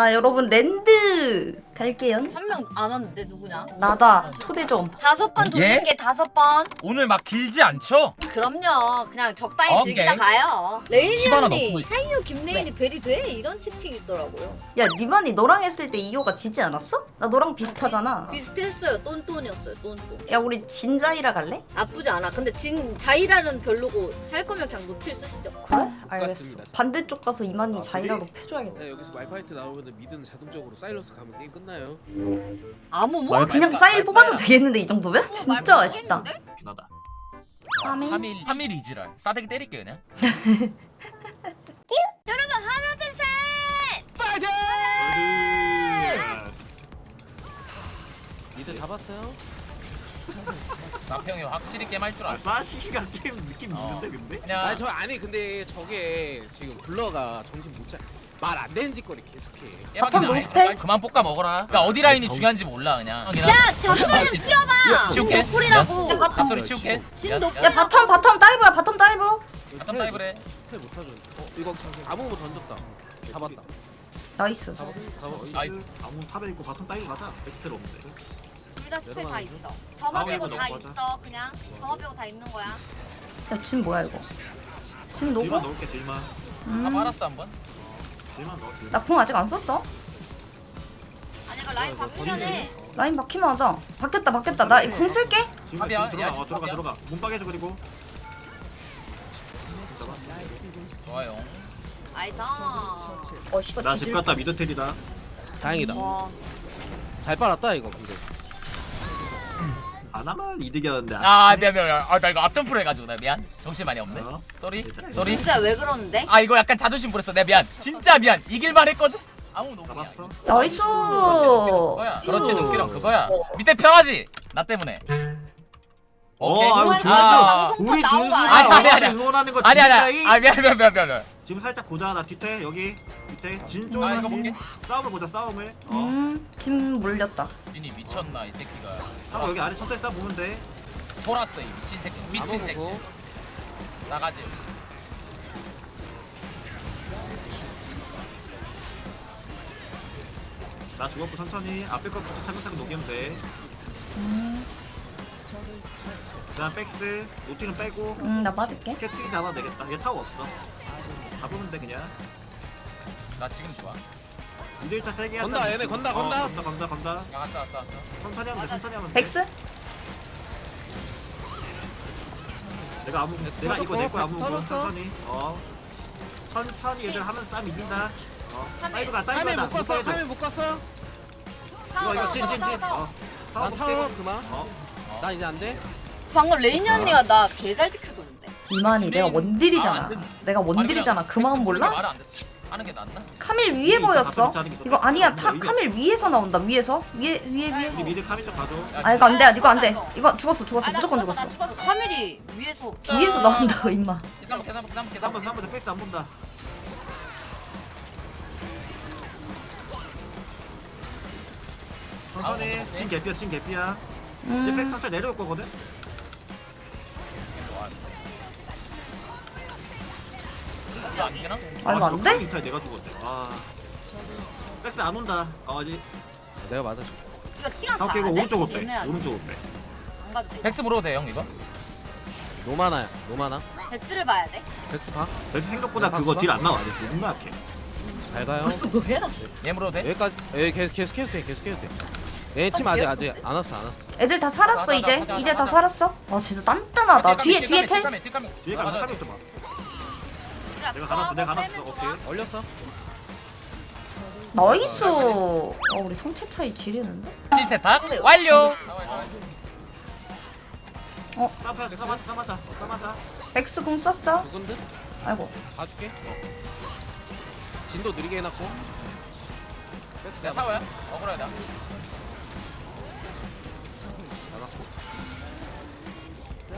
자 여러분 랜드 갈게요. 한 명 안 왔는데 누구냐? 나다 초대 좀. 다섯 번 돌릴게 다섯 번. 오늘 막 길지 않죠? 그럼요. 그냥 적당히 오케이. 즐기다 가요. 시바나 언니, 넣고 타이어 김레인이 벨이 돼? 이런 채팅 있더라고요. 야 니만이 너랑 했을 때 이효가 지지 않았어? 나 너랑 비슷하잖아. 비슷했어요. 똔똔이었어요. 똔똔. 야 우리 진자이라 갈래? 나쁘지 않아. 근데 진 자이라는 별로고 할 거면 그냥 노틸 쓰시죠. 그래? 알겠어. 똑같습니다. 반대쪽 가서 이만희 아, 자이라로 패줘야겠다. 네, 여기서 말파이트 나오면 미드는 자동적으로 사일러스 가면 게임 끝나 요. 아무 뭐? 아, 그냥 사일 뽑아도 말파야. 되겠는데 이 정도면? 진짜 맛있다. 하다. 3일? 3일 3일 이지랄 싸대기 때릴게 그냥 여러분 하나 둘 셋. 파이팅! 네. 미드 잡았어요? 남평이 확실히 게임할 줄 아, 알아 사시가 게임 느낌 어. 있는데 근데? 그냥 아니 저 아니 근데 저게 지금 블러가 정신 못 차. 말 안 되는 짓거리 계속해. 바텀 노스펠? 그만 볶아 먹어라 야 어디 라인이 중요한지 몰라 그냥 야 잡소리 좀 치워봐. 치울게. 소리라고. 잡소리 치울게 진 야, 높- 야, 야 바텀 바텀 다이브야 바텀 다이브. 바텀 다이브래 텔 못하죠. 어 이거 아무 거 던졌다. 잡았다. 나이스. 잡았. 나이스. 아무 탑에 있고 바텀 따이고 가자. 백스텔 없는데. 둘다 스펠 다 있어. 점화 아, 빼고 다. 있어. 그냥 점화 빼고 다 있는 거야. 야짐 뭐야 이거? 짐 딜만 노고? 넣을게 딜만. 음. 아 말았어 한번 딜만 넣어. 딜만. 나 궁 아직 안 썼어. 아니 이거 라인 바꾸전에 라인 바뀌면 하자. 바뀌었다 바뀌었다. 나 궁 쓸게. 지금 지금 들어가. 야, 어, 들어가. 들어가. 문박해 줘 그리고. 좋아요 나이스. 어 씨발 나 집 뒤질- 갔다 미드텔이다. 다행이다. 와. 잘 빨았다 이거 근데. 하나만 이득이었는데. 아 미안 미안 미안 아나 이거 앞점프로 해가지고 나 미안 정신 많이 없네 어? 쏘리 괜찮아. 쏘리 진짜 왜 그러는데? 아 이거 약간 자존심 부렸어 내 미안 진짜 미안 이길만 했거든 아무 잡았어. 나이스. 그거야 그렇지 눈기랑 그거야 밑에 편하지 나 때문에 어, 오케이. 아이고 아, 좋았어. 방송판 우리 나온 거 준수가 아니, 아니, 아니. 응원하는 거 아니 아니 진짜이? 아 미안 미안 미안 미안 미안 지금 살짝 보자. 나 뒤태 여기 밑에 진아 쪽만 이거 진. 볼게 싸움을 보자. 싸움을. 어. 음짐 몰렸다. 진이 미쳤나 이 새끼가 하고 여기 아래 첫째 싸움 보면 돼. 돌았어 이 미친 새끼 미친 새끼. 나가지 나 죽었고 천천히 앞에 것부터 차근차근 녹이면 돼. 그다음 백스 노티는 빼고 음 나 빠질게. 캐트리 잡아도 되겠다. 얘 타워 없어. 잡으면 돼 그냥. 나 지금 좋아 2대1차 세게 하자. 건다, 얘네 건다, 건다. 어, 건다 건다 건다. 야 왔어 왔어 왔어 천천히 하면 돼. 천천히 하면 돼. 백스? 내가 아무 내가 이거 내 거야 아무 거 천천히. 어. 천천히 얘들 하면 싸움 이긴다. 어. 카메. 따이브가 카메 못 갔어. 카메 못 갔어. 이거 이거 진 진 진. 어. 타워 난 타워 깨고. 그만. 어. 나 이제 안 돼. 방금 레이니 언니가 나 개 잘 지켜줬는데. 이만희 내가 아, 안 원딜이잖아. 돼. 내가 원딜이잖아. 그 마음 몰라? 말안 듣- 하는 게 낫나? 카밀 위에 이거 보였어. 게 이거 아니야. 탑 이거. 카밀 위에서 나온다. 위에서 위에 위에 위에. 미드 카미 쪽 가줘. 야, 아 이거 안 돼. 이거 안 돼. 이거. 죽었어. 죽었어. 아, 나 무조건 죽었어, 나 죽었어. 카밀이 위에서. 위에서 나온다고 임마. 계산 계산 계산 계산 3번 3번 백스 안 본다. 천천히 아, 진 개피야 진 개피야. 이제 음. 백스 천천히 내려올 거거든. 안 되나? 아 이거 안 돼? 인타 내가 죽었대. 아. 백스 안 온다. 아 이제 내가 맞아. 이거 치간 다 가야 깨고 빼. 얘네야. 오른쪽으로 빼. 안 가도 돼. 백스 물어도 돼형 이거? 노마나야. 노마나. 백스를 봐야 돼. 백스 봐. 백스 생각보다 네, 그거 박수 딜 안 나와. 아주 존나 약해. 잘 가요. 뭐야? 얘 물어도 돼? 여기까지. 여기 계속 계속 해도 돼. 계속 해도 돼. 얘팀 아직 아직 안 왔어 안 왔어. 애들 다 살았어 가자, 이제. 가자, 이제 다 가자. 살았어. 와 진짜 단단하다. 뒤에 뒤에 텔. 뒤에 가면 카미 있어 봐. 야, 내가 가놨어. 내가 그거 가놨어. 빼면 오케이. 얼렸어. 나이스. 어 우리 성체 차이 지리는데? 실세탁 완료 싸맞자 싸맞자 싸맞자 싸맞자. 백스 공 썼어. 죽은 듯. 아이고. 봐줄게. 진도 느리게 해놨고. 내 내가 타워야? 억울하다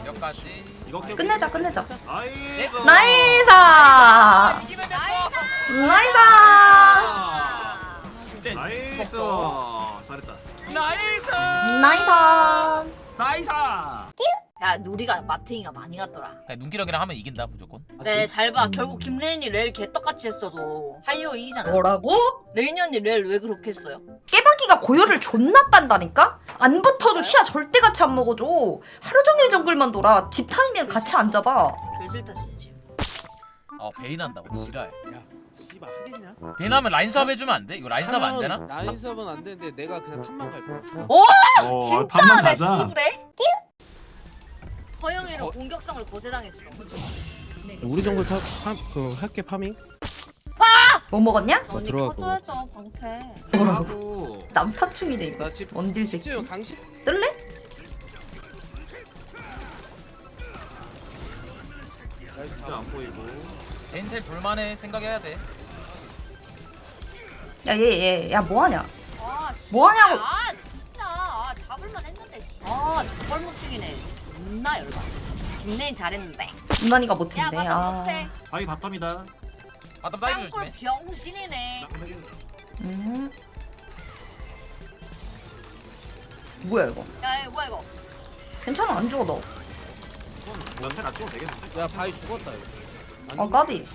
여기까지 이거 깨고. 끝내자 끝내자. 나이스. 이기면 됐어 나이스. 나이스. 잘했다. 나이스 나이스. 나이스 야 우리가 마트잉가 많이 갔더라 그냥 눈기력이랑 하면 이긴다 무조건 그래 잘 봐 결국 김레인이 렐 개떡같이 했어도 하이오 이기잖아 뭐라고? 레인이 언니 렐왜 그렇게 했어요? 깨박이가 고열을 존나 빤다니까? 안 붙어도 시야 절대 같이 안 먹어줘. 하루 종일 정글만 돌아. 집 타이면 같이 안 잡아. 개 싫다 진심 어 베인 한다고 지랄 야 씨발 하겠냐? 베인 하면 라인 사업 해주면 안 돼? 이거 라인 사업 안 되나? 라인 사업은 안 되는데 내가 그냥 탑만 갈 거야. 어, 진짜 가자. 씨부래? 허영이로 공격성을 고세당했어 우리 정글 탑그 할게 파밍. 뭐 먹었냐? 언니 들어가고. 커줘야죠 방패 뭐라고? 남타충이네 이거. 나 집. 원딜 새끼. 집지요 강식. 뜰래? 진짜 안 보이고. 베인텔 볼만해 생각해야 돼 야 얘 얘 야 뭐하냐? 아 씨. 뭐하냐고. 아 진짜 아, 잡을만 했는데 씨. 아 저벌목죽이네 존나 열받 김레인 잘했는데 이만희가 야 못했네. 맞다 아. 못해 바위 바텀이다. 바텀 다이브 땅굴 조심해 병신이네 음. 뭐야 이거? 야 이거 뭐야 이거 괜찮아 안 죽어 너. 연태 낮추면 되겠는데. 야 바위 죽었다 이거. 안 아 죽- 까비.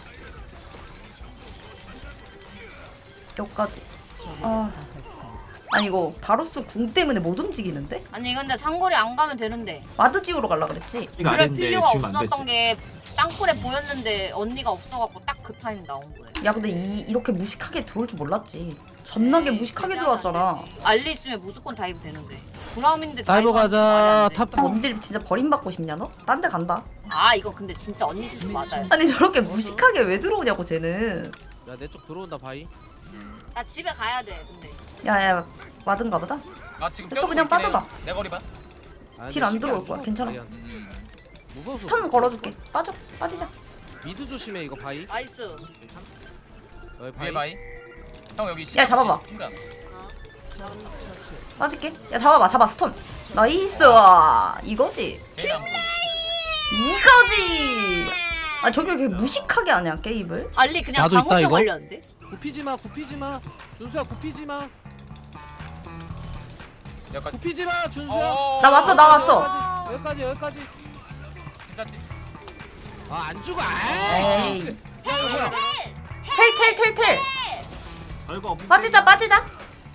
여기까지. 아. 아니 이거 바루스 궁 때문에 못 움직이는데? 아니 근데 상거리 안 가면 되는데 마드 지우러 갈라 그랬지. 이거 그럴 필요가 지금 안 없었던. 게 땅굴에 보였는데 언니가 없어갖고 딱 그 타임 나온 거예요 야 근데 이, 이렇게 무식하게 들어올 줄 몰랐지. 존나게 무식하게 들어왔잖아. 알리 있으면 무조건 다이브 되는데 브라움인데 다이버 가자. 탑. 원딜 진짜 버림받고 싶냐 너? 딴 데 간다. 아 이거 근데 진짜 언니 실수 맞아요 아니 저렇게 무식하게 왜 들어오냐고 쟤는. 야내 쪽 들어온다 바위. 나 집에 가야 돼 근데 야야 와든가 보다. 아 지금 됐어, 그냥 있긴. 빠져봐. 내 거리 봐 근데 안 들어올. 거야, 괜찮아. 음. 스턴 걸어줄게. 빠져 빠지자. 미드 조심해 이거 바위. 나이스 여기 위에. 바이 형 여기 야, 잡아봐. 힘들어. 빠질게. 야 잡아봐 잡아 스턴. 나이스 와 이거지. 이거지. 아 저기 왜 이렇게 무식하게 하냐 게임을? 알리 그냥 나도 있다, 방어서 이거? 걸렸는데 굽히지 마 굽히지 마. 준수야 굽히지 마. 여기까지 굽히지 마 준수야. 어, 나 왔어, 나 왔어. 여기까지 여기까지. 괜찮지? 아안 죽어. 아이. 에이. 야 이거 뭐야? 텔 텔 텔 텔. 별거 없. 빠지자 빠지자.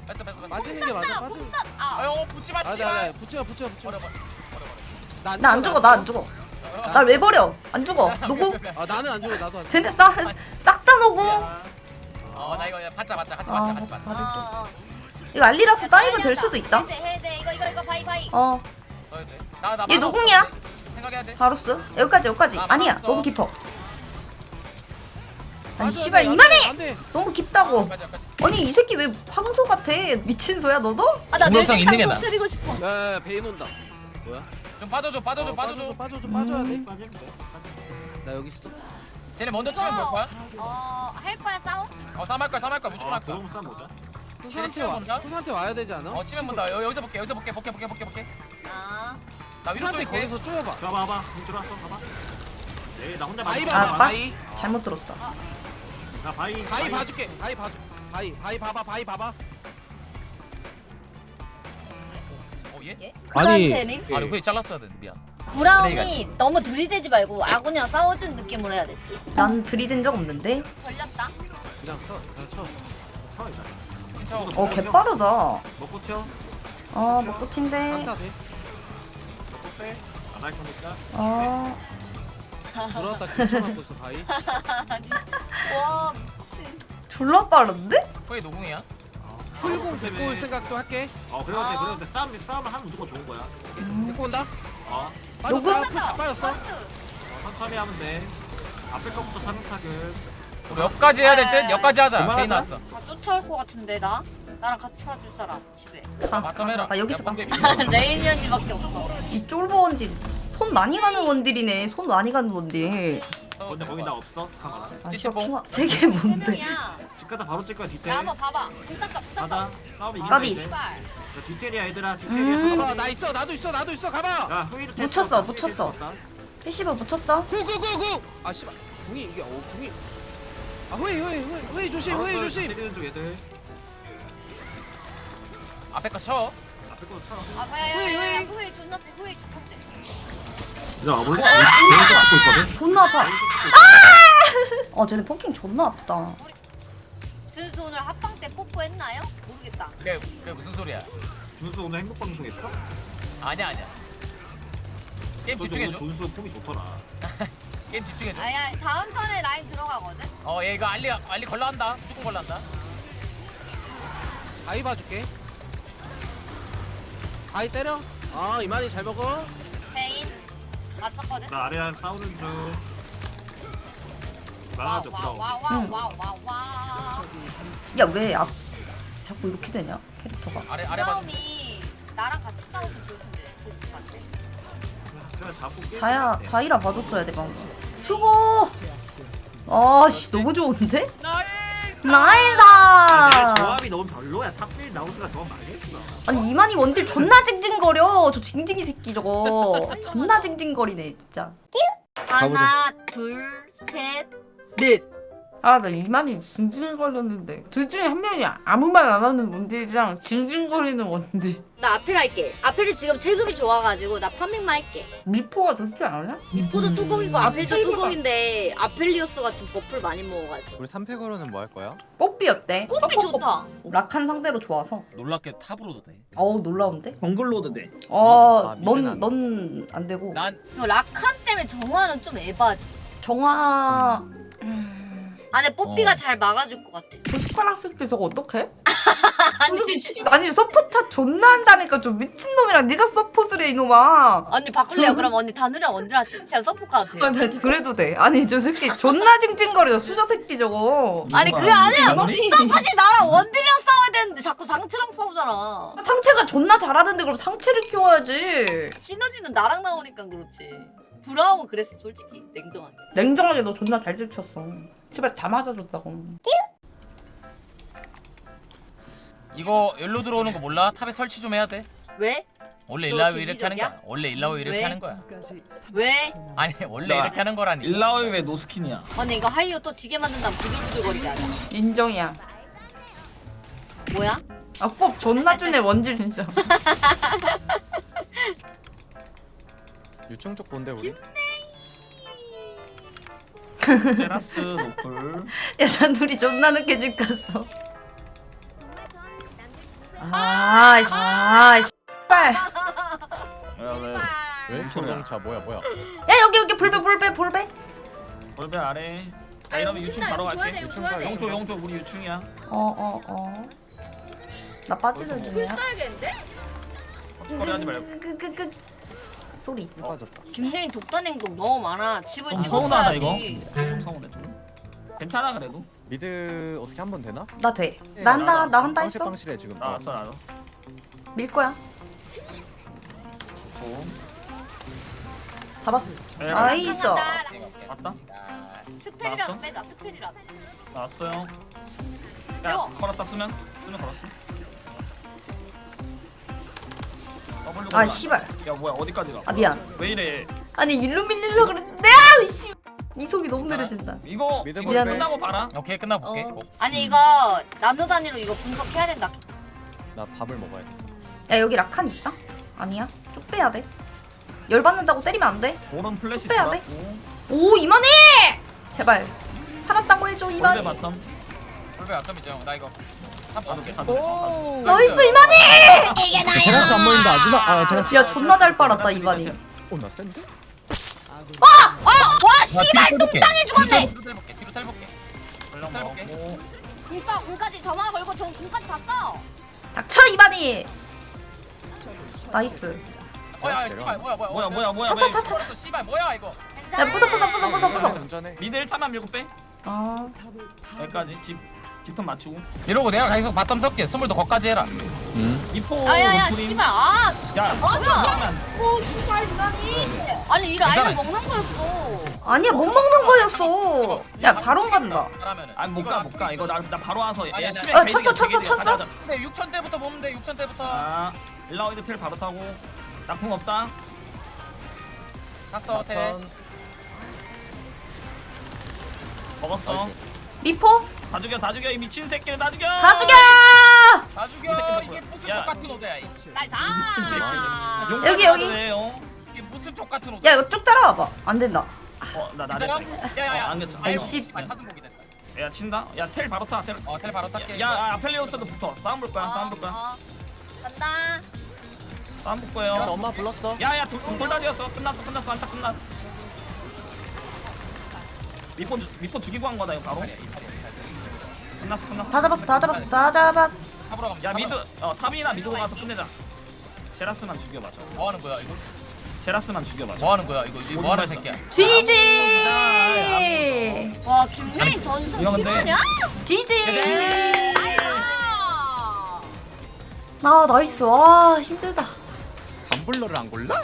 뺐어 뺐어 뺐어 맞는 게 맞아 맞은. 아 아형 붙지 마 아나 씨발 나 붙여 붙여 붙여. 버려 버려 나 안 죽어 나 안 죽어. 날왜 버려? 안 죽어. 누구? 아 나는 안 죽어 나도 안 죽어. 쟤네 싹 싹다 노고. 어나 이거 받자 받자 같이 아, 받자 같이 받자 맞아. 어, 어. 이거 알리락스 다이브 될 수도 있다. 해대 해대 이거 이거 이거 바이 바이 어. 넣어야 돼. 나, 나얘 만화 노궁이야? 없어. 생각해야 돼 바루스 여기까지 여기까지. 아, 아니야. 너무 깊어. 아니 씨발 이만해. 안 돼. 너무 깊다고. 여기까지. 아니 이 새끼 왜 황소 같아? 미친 소야 너도? 아나 공격성 있는 게내 나아. 터뜨리고 싶어 야, 야 베인 온다. 뭐야? 좀 빠져줘 빠져줘 어, 빠져줘 빠져줘 빠져야 돼. 빠지면 돼. 나 여기 있어. 쟤네 먼저 치면 볼 거야? 어할 거야 싸움? 어 싸움 할 거야 싸움 할 거야 무조건 어, 할 거야 그럼 싸움 보자. 투수한테 치면 와. 뭔가? 투수한테 와야 되지 않아? 어 치면 본다 여, 여기서 볼게 여기서 볼게 볼게 볼게 볼게 볼게 아 나 위로 투수한테 쏠게 거기서 쪼여봐. 들어봐 봐봐. 공 들어왔어. 봐봐. 네, 나 혼자 맞아. 봐봐. 아, 빠? 바위. 잘못 들었다. 나 바위. 바위 봐줄게. 바위 봐줘. 바위 바위 봐봐. 바위 봐봐. 어 얘? 예? 아니, 그한테는 아니 후에 잘랐어야 되는데 미안 브라움이 너무 들이대지 말고 아군이랑 싸워준 느낌으로 해야 됐지 난 들이댄 적 없는데. 걸렸다 그냥 쳐. 그냥 쳐. 쳐 일단. 진짜 어 개빠르다. 먹고 튀어. 어 먹고 튄대. 한타 돼. 먹고 빼. 안 할 거니까. 어. 들어왔다 긴쳐맞고 있어 바위. 와 미친 졸라 빠른데? 후에 노궁이야 풀공 데리고 올 생각도 할게. 어 그래도 돼 그래도 돼 싸움 싸움을 하면 무조건 좋은 거야. 데리고 온다. 어, 누구? 빠졌다. 빠졌어. 선수 어 천천히 하면 돼. 앞에 거부터 차근차근. 우리 여기까지 해야 될 듯 여기까지 하자 그만하자. 베인 왔어 아 쫓아올 것 같은데 나? 나랑 같이 가줄 사람 집에 가. 맞점 해라 아 여기서 가. 레인이 언니밖에 없어 이 쫄보 원딜. 손 많이 가는 원딜이네. 손 많이 가는 원딜. 근데 거기 나 없어. 가만. 아 찌찌뽕. 씨발 세개 뭔데? 집 가다 바로 찍 거야 뒷대. 야 한번 봐봐 붙었어 붙었어 가자. 싸움 이기면 까비. 돼. 제발 야, 뒷대리야 얘들아. 음. 뒷대리야. 가봐. 나 있어. 나도 있어. 나도 있어. 가봐. 야 후이도 묻혔어, 묻혔어. 패시브 붙였어? 구구구구. 아 씨발. 궁이 이게 어 궁이. 아 후이 후이 후이 후이 조심. 후이 조심. 때리는 중 얘들. 앞에 거 쳐 앞에 거 쳐. 아 후회, 야야야 후회. 후회 존나 세 후회 존나 세야 와볼래? 내가 갖고 있거든. 존나 아파. 아! 어 쟤네 포킹 존나 아프다. 준수 오늘 합방 때 뽀뽀했나요? 모르겠다. 그게, 그게 무슨 소리야 준수 오늘 행복 방송 했어? 아니야 아니야 게임 너 오늘 집중해줘 준수 폼이 좋더라. 게임 집중해줘 아야 다음 턴에 라인 들어가거든. 어 얘 이거 알리 알리 걸러한다 무조건 걸러한다 아이 봐줄게 아이 때려 아 이만희 잘 먹어 페인 맞췄거든. 나 아래랑 싸우는 중. 나가자 브라운. 와와와와와와. 야왜 앞 자꾸 이렇게 되냐 캐릭터가? 아래 아래 봐 브라움이 나랑 같이 싸우면 좋을 텐데. 그 맞대. 자야. 자이라 봐줬어야 돼 방금. 수고. 아씨 너무 좋은데? 나이스 아, 나이스. 조합이 너무 별로야. 탑빌 나우스가 너무 망했어. 아니 이만희 원딜 존나 징징거려. 저 징징이 새끼 저거. 존나 징징거리네 진짜. 하나 둘 셋. 넷. 아, 나 이만희 징징거렸는데. 둘 중에 한 명이 아무 말 안 하는 원딜이랑 징징거리는 원딜. 나 아필 할게. 아필이 지금 체급이 좋아가지고 나 파밍만 할게. 미포가 좋지 않아? 미포도 뚜벅이고 아필도 아필도 뚜벅인데 아펠리오스가 지금 버프를 많이 먹어가지고. 우리 3패거로는 뭐 할 거야? 뽀삐 어때? 뽀삐 좋다. 락한 상대로 좋아서. 놀랍게 탑으로도 돼 어우 놀라운데? 정글로드 돼. 아, 미드는 어넌넌 안 되고. 난 이거 라칸 때문에 정화는 좀 에바지. 정화. 아 근데 뽀삐가 어. 잘 막아줄 것 같아. 저 숟가락 쓸 때 저거 어떡해? 아니 아니, 서포터 존나 한다니까 좀 미친놈이랑 네가 서폿을 해, 이놈아. 언니 바꿀래요? 그럼 언니 다누랑 원디랑 진짜 서포 가도 돼요. 아, 나 그래도 돼. 아니, 저 새끼 존나 징징거려. 수저 새끼 저거. 아니 그게 아니야. 서포지 나랑 원디랑 싸워야 되는데 자꾸 상체랑 싸우잖아. 상체가 존나 잘하는데 그럼 상체를 키워야지. 시너지는 나랑 나오니까 그렇지. 브라움은 그랬어 솔직히 냉정하게. 냉정하게 너 존나 잘 지켰어. 제발 다 맞아줬다고. 이거 열로 들어오는 거 몰라? 탑에 설치 좀 해야 돼 왜? 원래 너 일라위 이렇게 하는? 거야 원래 일라위 이렇게 왜? 하는 거야 왜? 아니 원래 이렇게 하는 거라니 일라오이 왜 노스킨이야? 언니 이거 하이오 또 지게 만든다면 부들부들거리게 하자. 인정이야. 뭐야? 아, 법 존나 주네, 원딜 진짜. 유충 쪽 본데 우리? 테라스 노플 야, 난 둘이 존나 늦게 집 갔어. 아, 씨. 아, 씨발. 야, 왜? 왜? 소동차 뭐야 뭐야 여기, 여기, 볼배, 볼배, 볼배. 벌배 아래 나 아니, 이러면 유충 바로 갈게 줘야 돼. 용토 용토 우리 유충이야 어, 어, 어. 나 빠지는 중이야. 써야겠는데? 거리 하지 말고 그, 그, 그. 소리. 빠졌다 김래인 독단 행동 너무 많아. 집을 좀 서운하다 이거 찍어줘야지. 좀 서운해 좀 괜찮아 그래도 미드 어떻게 한 번 되나? 나 돼. 나 한다, 나 한다 했어. 빵실빵실해 지금 나 왔어 나도 밀 거야. 오. 잡았어. 네, 나이스. 맞다 스펠이라도? 빼자. 스펠이라도. 나왔어요 재워. 야 걸었다 쓰면 쓰면 걸었어 아, 걸어. 씨발. 야 뭐야 어디까지 가? 아, 미안. 왜 이래 아니, 일로 밀리려고 그랬는데, 아, 씨. 이 속이 너무 느려진다. 이거 이거 볼게. 끝나고 봐라 오케이 끝나볼게 어. 아니 이거 남녀 단위로 이거 분석해야 된다. 나 밥을 먹어야 돼 야, 여기 라칸 있다? 아니야. 쭉 빼야 돼. 열 받는다고 때리면 안 돼. 오른 플래시 빼야 돼. 들어갔고 오, 이만해! 제발. 살았다고 해줘, 벌배 이만해. 맞담 볼배 아점이죠 나 이거 탑 나이스, 이만해! 이게 나야. 제라스 안 보인다 누나 아 제라스 야, 존나 잘 빨았다, 이만희. 어 나 센데? 어, 와 씨발 뚱땅이 죽었네. 뒤로 탈볼게 뒤로 탈볼게 걸려 탈볼게. 궁써 궁까지 점화 걸고 전 궁까지 다 써. 닥쳐, 이만희! 나이스. 어야 씨발 뭐야 뭐야 뭐야 뭐야 뭐야 왜또 씨발 뭐야 이거 괜찮아. 야, 부숴, 부숴, 부숴, 부숴, 부숴. 장전해 미드 1타만 밀고 빼 아, 여기까지 집 집턴 맞추고 이러고 내가 계속 바텀 섭게 스물도 거까지 해라 이포 야야야 노프림. 씨발 아야 진짜 뭐야? 잠깐만 오 씨발 이라니. 아니 이거 괜찮아. 아이를 먹는 거였어. 아니야, 못 먹는 거였어. 야, 바로 간다. 잘하면은 아니 못 가 못 가 이거 나, 나 바로 와서 아니, 얘 아니, 치매 아니. 어, 게이지가 쳤어, 쳤어, 돼. 쳤어? 근데 6천 때부터 보면 돼 6천 때부터 아 일라오이드 텔 바로 타고 나궁 없다 샀어 텔전 먹었어 미포? 다 죽여 다 죽여 이 미친 새끼를 다 죽여 다 죽여! 다이 죽여 이게? 무슨 야. 족 같은 오대야 이. 나이스. 아. 여기, 여기. 어? 이게 무슨 무슨 족 같은 옷. 야 이거 쭉 따라와봐 안 된다 어 나 나. 괜찮아? 야야야 안 괜찮아. 아이씨. 아, 사슴복이 됐어. 야 친다. 야 텔 바로 타. 텔. 어, 텔 바로 탈게. 야, 야 아펠리오스도 붙어. 싸움 볼 거야. 싸움 볼 거야. 어, 간다. 싸움 볼 야, 거예요. 너 엄마 불렀어. 야야 돌다 뛰었어. 끝났어. 끝났어. 안타 끝났. 주- 밑본 죽이고 한 거다 이거 바로. 끝났어. 끝났어. 다 잡았어 다 잡았어 다 잡았어 잡으러 가면 야 미드 어 탑이나 미드로 가서 끝내자. 제라스만 죽여봐. 저. 뭐 하는 거야 이거? 제라스만 죽여봐. 저. 뭐 하는 거야 이거? 이거 뭐 하는 새끼야? GG 와 김레인 전승 이거 근데- 실화냐? GG 아. 아 나이스 와 힘들다 감블러를 안 골라?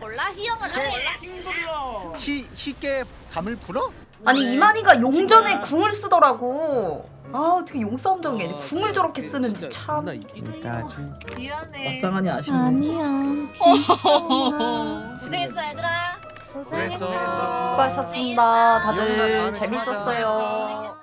몰라 안 몰라. 희 희게 감을 불어? 아니 이만희가 용전에 궁을 쓰더라고. 아 어떻게 용싸움 전개 궁을 저렇게 쓰는지 참. 불쌍하니 아쉽네. 아니야. 고생했어 얘들아. 수고하셨습니다. 다들 재밌었어요